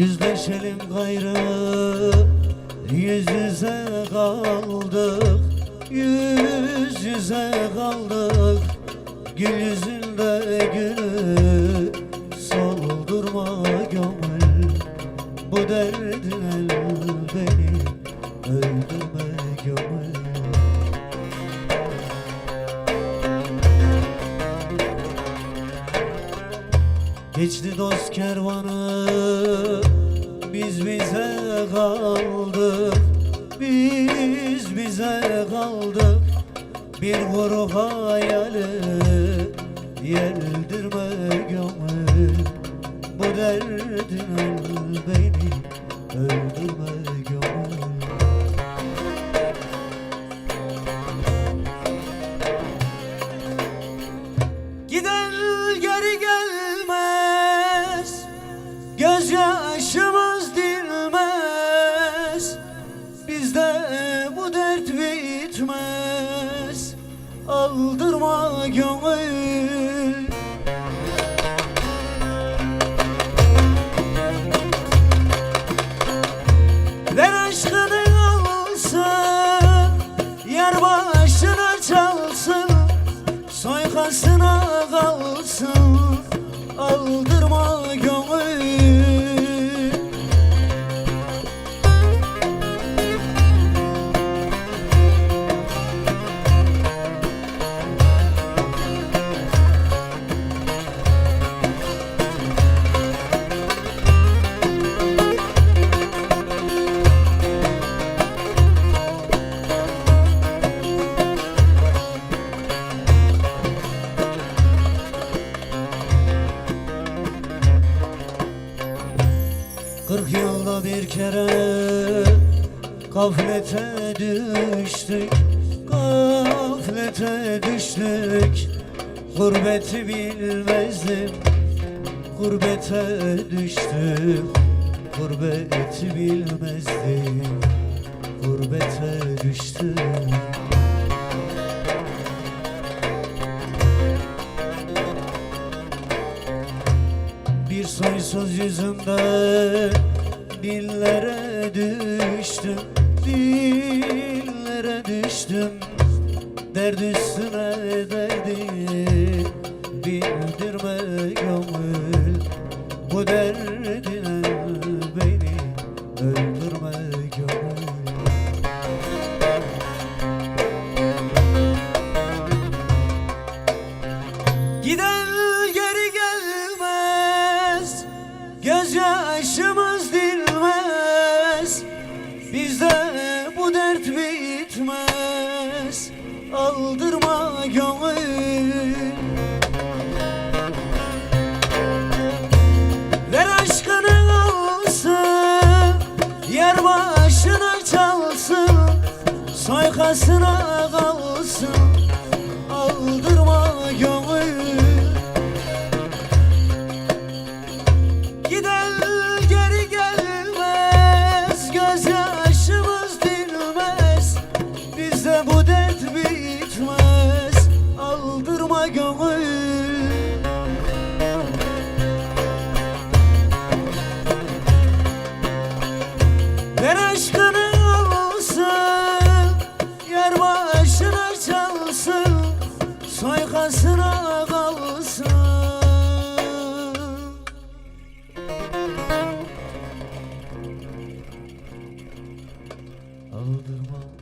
görüşelim gayrı Yüz yüze kaldık. Yüz yüze kaldık Gül yüzünde gülü Geçti dost kervanı Biz bize kaldık. Biz bize kaldık. Bir kuru hayali Yeldirme gönül Bu derdin el beni Aldırma gönül Kırk yılda bir kere Gaflete düştük. Gaflete düştük. Gurbeti bilmezdim. Gurbete düştüm. Gurbeti bilmezdim. Gurbete düştüm. Bir soysuz yüzümde dillere düştüm Dillere düştüm. Derd üstüne derdi Bildirme gönül Bu derdine beni Öldürme gönül Giden geri gelmez Gözyaşımız dinmez Yer başına çalsın Soykasına kalsın. Aldırma gönül. Giden geri gelmez Gözyaşımız dinmez. Bizde bu dert Soykasına kalsın. Aldırmam.